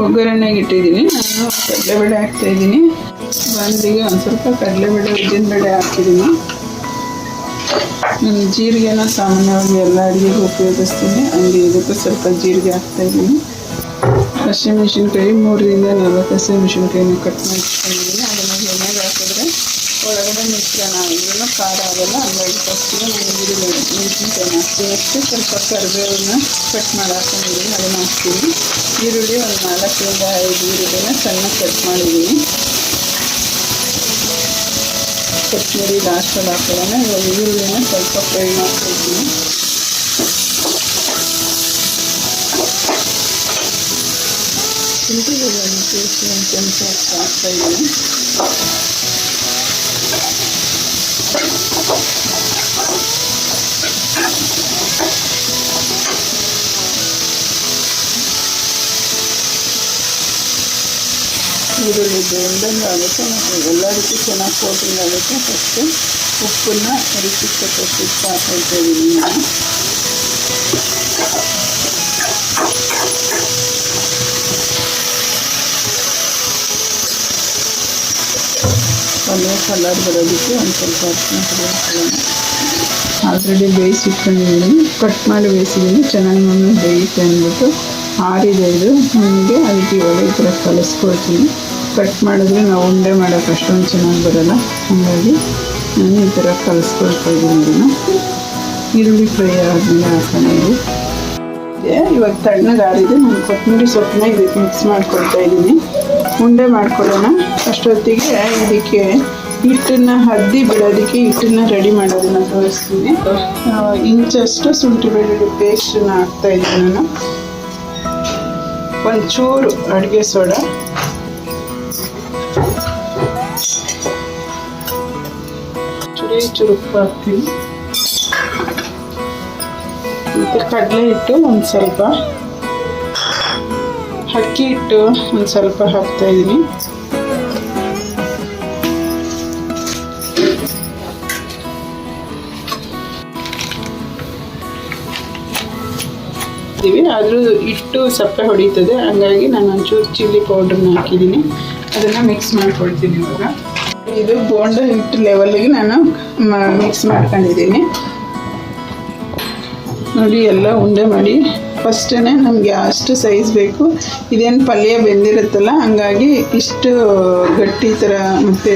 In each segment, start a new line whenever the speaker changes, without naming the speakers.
ಒಗ್ಗರಣೆಗೆ ಇಟ್ಟಿದ್ದೀನಿ. ನಾನು ಕಡಲೆಬೇಳೆ ಹಾಕ್ತಾ ಇದ್ದೀನಿ. ಬಂದಿಗೆ ಒಂದು ಸ್ವಲ್ಪ ಕಡಲೆಬೇಳೆ, ಉದ್ದಿನಬೇಳೆ ಹಾಕಿದ್ದೀನಿ ನಾನು ಜೀರಿಗೆನ ಸಾಮಾನ್ಯವಾಗಿ ಎಲ್ಲ ಅಡುಗೆಗೂ ಉಪಯೋಗಿಸ್ತೀನಿ. ಹಂಗೆ ಇದಕ್ಕೂ ಸ್ವಲ್ಪ ಜೀರಿಗೆ ಹಾಕ್ತಾಯಿದ್ದೀನಿ ಹಸಿಮೆಣಸಿನ್ಕಾಯಿ ಮೂರರಿಂದ ನಾಲ್ಕು ಹಸಿಮೆಣಸಿನ್ಕಾಯಿನ ಕಟ್ ಮಾಡಿ ಒಳಗಡೆ ಮಿಶ್ರಣ ಆದ್ರೂ ಖಾರ ಆಗಲ್ಲ ಹಂಗಾಗಿ ಫಸ್ಟಿಗೆ ನಾನು ಈರುಳ್ಳಿ ಮೆಣಸಿನ್ಕಾಯಿ ಹಾಕ್ತೀನಿ ನೆಕ್ಸ್ಟ್ ಸ್ವಲ್ಪ ಕರಿಬೇವನ್ನ ಕಟ್ ಮಾಡಿ ಹಾಕೊಂಡಿದ್ದೀನಿ ಅದನ್ನು ಹಾಕ್ತೀನಿ. ಈರುಳ್ಳಿ ಒಂದು ನಾಲ್ಕರಿಂದ ಐದು ಈರುಳ್ಳಿನ ಸಣ್ಣ ಕಟ್ ಮಾಡಿದ್ದೀನಿ. ಕೊತ್ತಂಬರಿ ಲಾಸ್ಟಲ್ಲಿ ಹಾಕೋಣ ಇವಾಗ ಈರುಳ್ಳಿನ ಸ್ವಲ್ಪ ಫ್ರೈ ಮಾಡ್ಕೊಳ್ತೀನಿ. ಒಂದು ಚಮಚ ಅಷ್ಟು ಹಾಕ್ತಾ ಇದ್ದೀನಿ ಈರುಳ್ಳಿ ಬೆಂದಂಗೆ ಆಗುತ್ತೆ ಮತ್ತು ಎಲ್ಲದಕ್ಕೂ ಚೆನ್ನಾಗಿ ಕೋಟಿಂಗ್ ಆಗುತ್ತೆ ಫಸ್ಟು ಉಪ್ಪನ್ನ ರುಚಿಗೆ ತಕ್ಕಷ್ಟು ಉಪ್ಪು ಹಾಕೊಳ್ತಾ ಇದ್ದೀನಿ ನಾನು ಪಲ್ಯ ಕಲರ್ ಬರೋದಕ್ಕೆ ಒಂದು ಸ್ವಲ್ಪ ಆಲ್ರೆಡಿ ಬೇಯಿಸಿಟ್ಕೊಂಡಿದ್ದೀನಿ. ಕಟ್ ಮಾಡಿ ಬೇಯಿಸಿದ್ದೀನಿ. ಚೆನ್ನಾಗಿ ನಾನು ಬೇಯುತ್ತೆ ಅಂದ್ಬಿಟ್ಟು ಆರಿದೆ ಇದು. ನನಗೆ ಅದಕ್ಕೆ ಒಳ್ಳೆ ಈ ಥರ ಕಲಿಸ್ಕೊಳ್ತೀನಿ ಕಟ್ ಮಾಡಿದ್ರೆ ನಾವು ಉಂಡೆ ಮಾಡೋಕೆ ಅಷ್ಟೊಂದು ಚೆನ್ನಾಗಿ ಬರೋಲ್ಲ. ಹಾಗಾಗಿ ನಾನು ಈ ಥರ ಕಲಿಸ್ಕೊಳ್ತಾ ಇದ್ದೀನಿ ಇದನ್ನು. ಈರುಳ್ಳಿ ಫ್ರೈ ಆದಮೇಲೆ ಹಾಕೋಣ ಇದು. ಇವಾಗ ತಣ್ಣಗಾರಿದೆ. ನಾನು ಕೊತ್ತಂಬರಿ ಸೊಪ್ಪನ್ನ ಇದಕ್ಕೆ ಮಿಕ್ಸ್ ಮಾಡ್ಕೊಳ್ತಾ ಇದ್ದೀನಿ. ಉಂಡೆ ಮಾಡ್ಕೊಳ್ಳೋಣ. ಅಷ್ಟೊತ್ತಿಗೆ ಇದಕ್ಕೆ ಹಿಟ್ಟನ್ನು ಹದ್ದಿ ಬಿಡೋದಕ್ಕೆ ಹಿಟ್ಟನ್ನು ರೆಡಿ ಮಾಡೋದನ್ನ ತೋರಿಸ್ತೀನಿ. ಇಂಚಷ್ಟು ಶುಂಠಿ ಬೆಳ್ಳುಳ್ಳಿ ಹಾಕ್ತಾ ಇದ್ದೀನಿ ನಾನು. ಒಂಚೂರು ಅಡುಗೆ ಸೋಡಾ. ಚುರಿ ಚೂರು ಉಪ್ಪು ಹಾಕ್ತೀನಿ. ಮತ್ತು ಕಡಲೆ ಹಿಟ್ಟು ಒಂದು ಸ್ವಲ್ಪ. ಅಕ್ಕಿ ಹಿಟ್ಟು ಒಂದು ಸ್ವಲ್ಪ ಹಾಕ್ತಾ ಇದ್ದೀನಿ ಆದರೂ ಹಿಟ್ಟು ಸಪ್ಪೆ ಹೊಡೀತದೆ. ಹಂಗಾಗಿ ನಾನು ಒಂಚೂರು ಚಿಲ್ಲಿ ಪೌಡ್ರನ್ನ ಹಾಕಿದ್ದೀನಿ ಅದನ್ನು ಮಿಕ್ಸ್ ಮಾಡ್ಕೊಳ್ತೀನಿ ಇವಾಗ. ಇದು ಬೋಂಡ ಹಿಟ್ಟು ಲೆವೆಲ್ಗೆ ನಾನು ಮಿಕ್ಸ್ ಮಾಡ್ಕೊಂಡಿದ್ದೀನಿ ನೋಡಿ, ಎಲ್ಲ ಉಂಡೆ ಮಾಡಿ ಫಸ್ಟೇ ನಮಗೆ ಅಷ್ಟು ಸೈಜ್ ಬೇಕು. ಇದೇನು ಪಲ್ಯ ಬೆಂದಿರುತ್ತಲ್ಲ, ಹಂಗಾಗಿ ಇಷ್ಟು ಗಟ್ಟಿ ಥರ ಮತ್ತು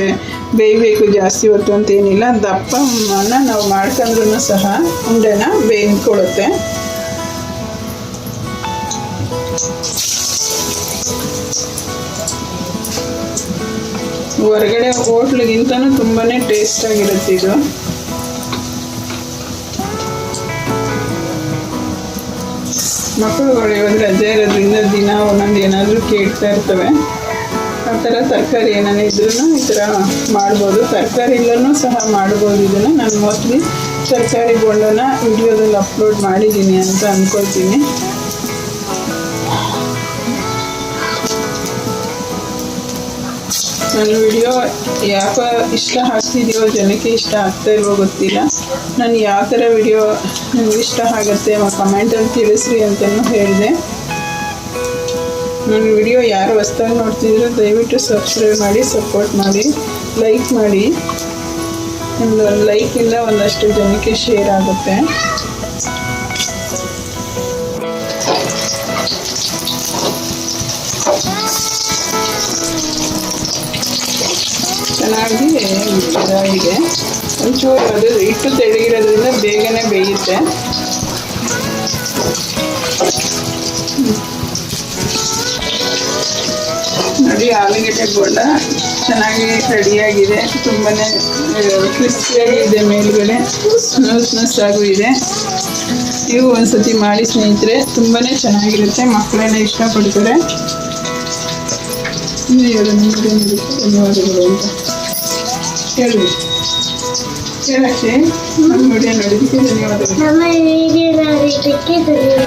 ಬೇಯಬೇಕು, ಜಾಸ್ತಿ ಹೊತ್ತು ಅಂತ ಏನಿಲ್ಲ. ದಪ್ಪನ ನಾವು ಮಾಡ್ಕೊಂಡ್ರೂ ಸಹ ಉಂಡೆನ ಬೇಯ್ಕೊಳುತ್ತೆ. ಹೊರಗಡೆ ಹೋಟ್ಲಿಗಿಂತನೂ ತುಂಬಾ ಟೇಸ್ಟಾಗಿರುತ್ತೆ ಇದು. ಮಕ್ಕಳುಗಳು ಇವಾಗ ರಜೆ ಇರೋದ್ರಿಂದ ದಿನ ಒಂದೊಂದು ಏನಾದರೂ ಕೇಳ್ತಾ ಇರ್ತವೆ. ಆ ಥರ ತರಕಾರಿ ಏನಾದ್ರು ಇದ್ರೂ ಈ ಥರ ಮಾಡ್ಬೋದು. ತರಕಾರಿ ಇಲ್ಲೂ ಸಹ ಮಾಡ್ಬೋದು ಇದನ್ನು. ನಾನು ಮೋಸ್ಟ್ಲಿ ತರಕಾರಿ ಬೋಂಡನ ವಿಡಿಯೋದಲ್ಲಿ ಅಪ್ಲೋಡ್ ಮಾಡಿದ್ದೀನಿ ಅಂತ ಅಂದ್ಕೊಳ್ತೀನಿ ನನ್ನ ವಿಡಿಯೋ ಯಾಕೋ ಇಷ್ಟ ಆಗ್ತಿದೆಯೋ ಜನಕ್ಕೆ ಇಷ್ಟ ಆಗ್ತಾ ಇಲ್ವೋ ಗೊತ್ತಿಲ್ಲ. ನಾನು ಯಾವ ಥರ ವಿಡಿಯೋ ನಿಮ್ಗೆ ಇಷ್ಟ ಆಗುತ್ತೆ ಕಮೆಂಟಲ್ಲಿ ತಿಳಿಸ್ರಿ ಅಂತಲೂ ಹೇಳಿದೆ. ನನ್ನ ವಿಡಿಯೋ ಯಾರು ಹೊಸ್ದಾಗಿ ನೋಡ್ತಿದ್ರು ದಯವಿಟ್ಟು ಸಬ್ಸ್ಕ್ರೈಬ್ ಮಾಡಿ ಸಪೋರ್ಟ್ ಮಾಡಿ ಲೈಕ್ ಮಾಡಿ. ಒಂದು ಲೈಕಿಂದ ಒಂದಷ್ಟು ಜನಕ್ಕೆ ಶೇರ್ ಆಗುತ್ತೆ. ಚೆನ್ನಾಗಿ ಇದಾಗಿದೆ ಒಂಚೂರು ಅದು ಹಿಟ್ಟು ತೆಳಗಿರೋದ್ರಿಂದ ಬೇಗನೆ ಬೇಯುತ್ತೆ. ನೋಡಿ, ಆಲೂಗಡ್ಡೆ ಬೋಂಡ ಚೆನ್ನಾಗಿ ರೆಡಿಯಾಗಿದೆ ತುಂಬಾ ಕ್ರಿಸ್ಪಿಯಾಗಿದೆ ಮೇಲ್ಗಡೆ. ಸ್ಮೂತ್ ಆಗು ಇದೆ. ನೀವು ಒಂದ್ಸತಿ ಮಾಡಿ ಸ್ನೇಹಿತರೆ ತುಂಬಾ ಚೆನ್ನಾಗಿರುತ್ತೆ. ಮಕ್ಕಳೆಲ್ಲ ಇಷ್ಟಪಡ್ತಾರೆ. ಧನ್ಯವಾದಗಳು ಅಂತ ಹೇಳಿ ಹೇಳಕ್ಕೆ ನಮ್ಮ ವಿಡಿಯೋ ನೋಡಿದ್ದಕ್ಕೆ ಧನ್ಯವಾದಗಳು
ನಮ್ಮ ವಿಡಿಯೋ ನೋಡಿದ್ದಕ್ಕೆ ಧನ್ಯವಾದ